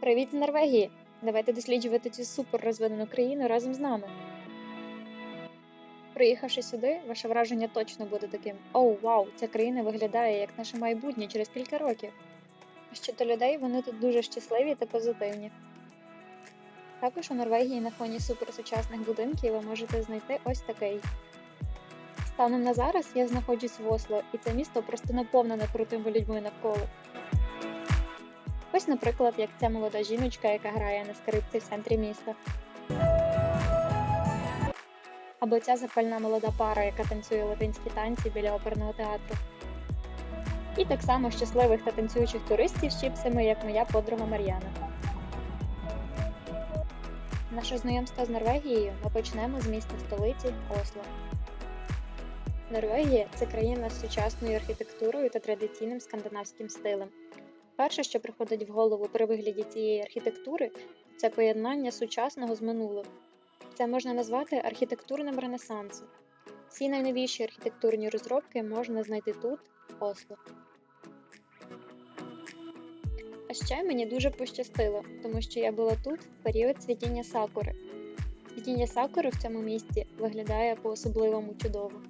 Привіт Норвегії! Давайте досліджувати цю супер розвинену країну разом з нами. Приїхавши сюди, ваше враження точно буде таким: Оу, вау, ця країна виглядає як наше майбутнє через кілька років. А щодо людей, вони тут дуже щасливі та позитивні. Також у Норвегії на фоні суперсучасних будинків ви можете знайти ось такий. Станом на зараз я знаходжусь в Осло, і це місто просто наповнене крутими людьми навколо. Ось, наприклад, як ця молода жіночка, яка грає на скрипці в центрі міста. Або ця запальна молода пара, яка танцює латинські танці біля оперного театру. І так само щасливих та танцюючих туристів з чіпсами, як моя подруга Мар'яна. Наше знайомство з Норвегією ми почнемо з міста столиці Осло. Норвегія це країна з сучасною архітектурою та традиційним скандинавським стилем. Перше, що приходить в голову при вигляді цієї архітектури, це поєднання сучасного з минулим. Це можна назвати архітектурним ренесансом. Всі найновіші архітектурні розробки можна знайти тут, в Осло. А ще мені дуже пощастило, тому що я була тут в період цвітіння сакури. Цвітіння сакури в цьому місті виглядає по-особливому чудово.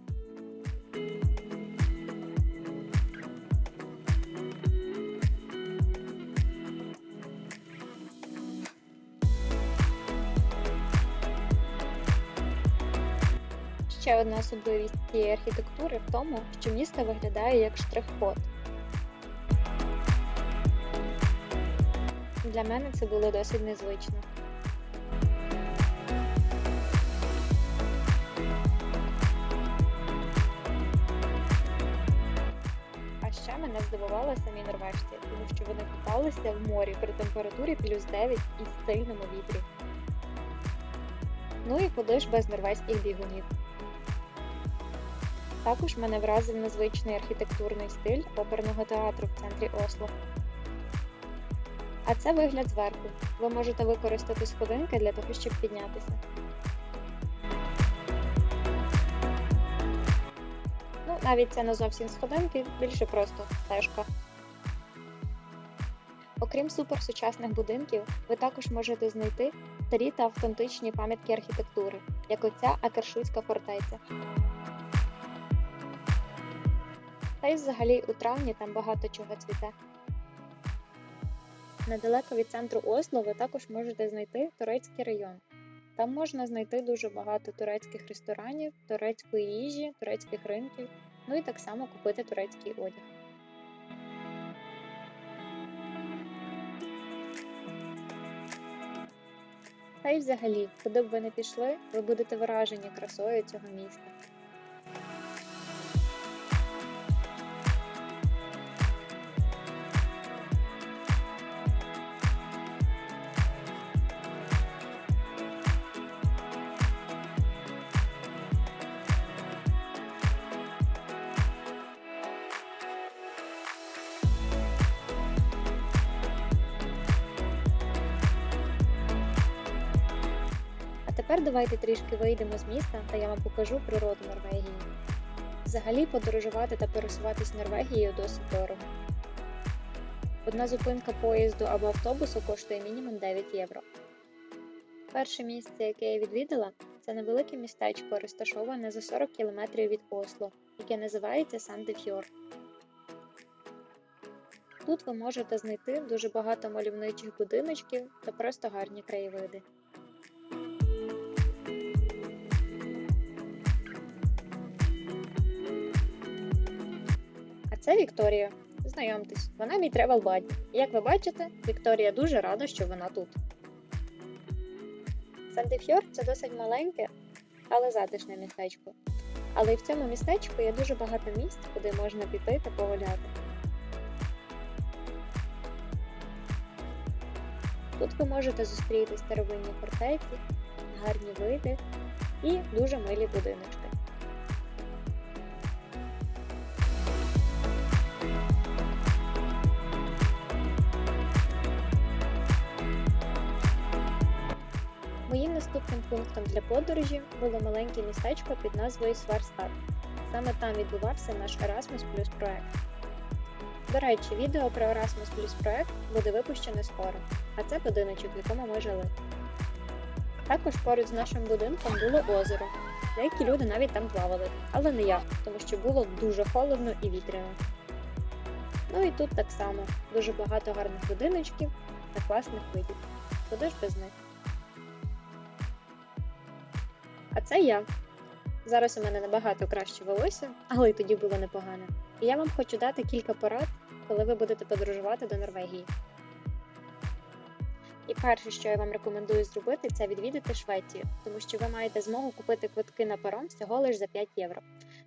Ще одна особливість цієї архітектури в тому, що місто виглядає як штрих-код. Для мене це було досить незвично. А ще мене здивували самі норвежці, тому що вони купалися в морі при температурі плюс 9 і сильному вітрі. Ну і куди ж без норвезьких бігунів. Також мене вразив незвичний архітектурний стиль оперного театру в центрі Осло. А це вигляд зверху. Ви можете використати сходинки для того, щоб піднятися. Ну, навіть це не зовсім сходинки, більше просто стежка. Окрім суперсучасних будинків, ви також можете знайти старі та автентичні пам'ятки архітектури, як оця Акершуцька фортеця. Та й взагалі у травні там багато чого цвіте. Недалеко від центру Осло ви також можете знайти турецький район. Там можна знайти дуже багато турецьких ресторанів, турецької їжі, турецьких ринків, ну і так само купити турецький одяг. Та й взагалі, куди б ви не пішли, ви будете вражені красою цього міста. Тепер давайте трішки вийдемо з міста та я вам покажу природу Норвегії. Взагалі подорожувати та пересуватись Норвегією досить дорого. Одна зупинка поїзду або автобусу коштує мінімум 9 євро. Перше місце, яке я відвідала, це невелике містечко, розташоване за 40 км від Осло, яке називається Сандефьор. Тут ви можете знайти дуже багато мальовничих будиночків та просто гарні краєвиди. Це Вікторія. Знайомтесь, вона мій тревел баді. Як ви бачите, Вікторія дуже рада, що вона тут. Сандефьор це досить маленьке, але затишне містечко. Але і в цьому містечку є дуже багато місць, куди можна піти та погуляти. Тут ви можете зустріти старовинні фортеці, гарні види і дуже милі будиночки. Наступним пунктом для подорожі було маленьке містечко під назвою Сварстад. Саме там відбувався наш Erasmus Plus проект. До речі, відео про Erasmus Plus проект буде випущене скоро, а це будиночок, в якому ми жили. Також поруч з нашим будинком було озеро. Деякі люди навіть там плавали, але не я, тому що було дуже холодно і вітряно. Ну і тут так само дуже багато гарних будиночків та класних видів. Куди ж без них? А це я. Зараз у мене набагато краще волосся, але й тоді було непогано. І я вам хочу дати кілька порад, коли ви будете подорожувати до Норвегії. І перше, що я вам рекомендую зробити, це відвідати Швецію, тому що ви маєте змогу купити квитки на паром всього лише за 5 євро.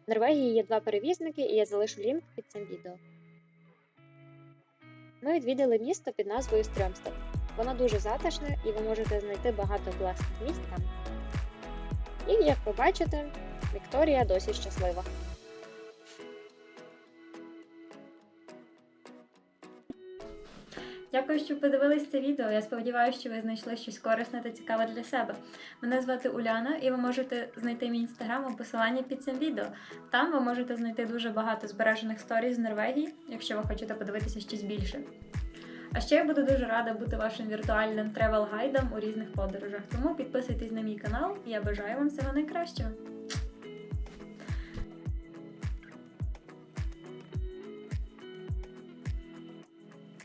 В Норвегії є два перевізники, і я залишу лінк під цим відео. Ми відвідали місто під назвою Стрьомстад. Воно дуже затишне і ви можете знайти багато класних місць там. І як ви бачите, Вікторія досі щаслива. Дякую, що подивились це відео. Я сподіваюся, що ви знайшли щось корисне та цікаве для себе. Мене звати Уляна, і ви можете знайти мій інстаграм у посиланні під цим відео. Там ви можете знайти дуже багато збережених сторій з Норвегії, якщо ви хочете подивитися щось більше. А ще я буду дуже рада бути вашим віртуальним тревел-гайдом у різних подорожах. Тому підписуйтесь на мій канал і я бажаю вам всього найкращого.